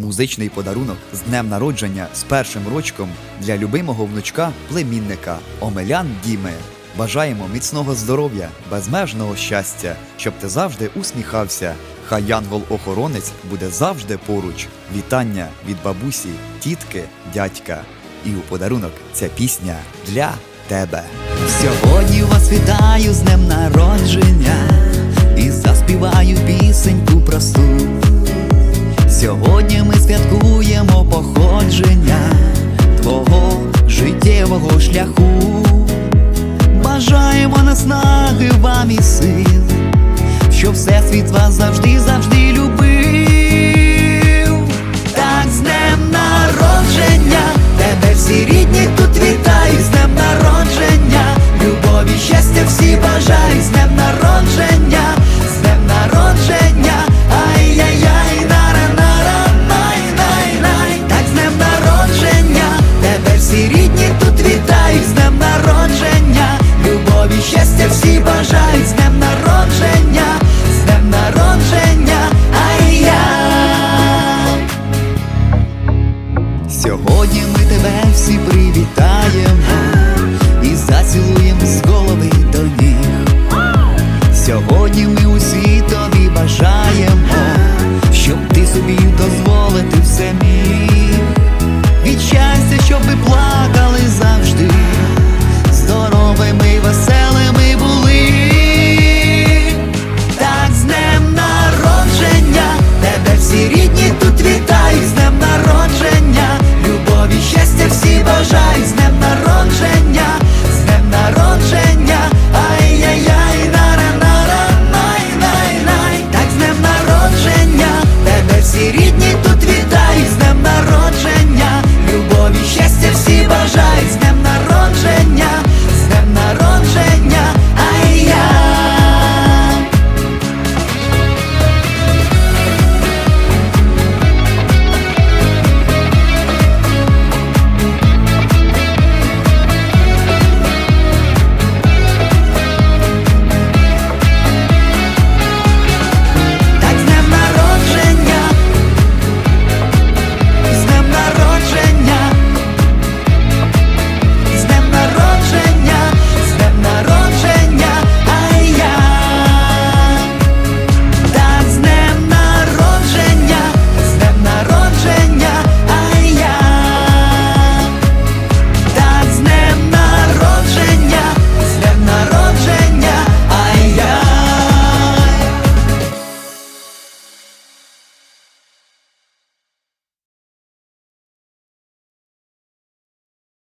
Музичний подарунок з днем народження з першим рочком для любимого внучка племінника Омелян Діми. Бажаємо міцного здоров'я, безмежного щастя, щоб ти завжди усміхався. Хай янгол-охоронець буде завжди поруч. Вітання від бабусі, тітки, дядька. І у подарунок ця пісня для тебе. Сьогодні вас вітаю з Сьогодні ми святкуємо походження твого життєвого шляху. Бажаємо наснаги вам і сил, щоб всесвіт вас Сьогодні ми тебе всі привітаємо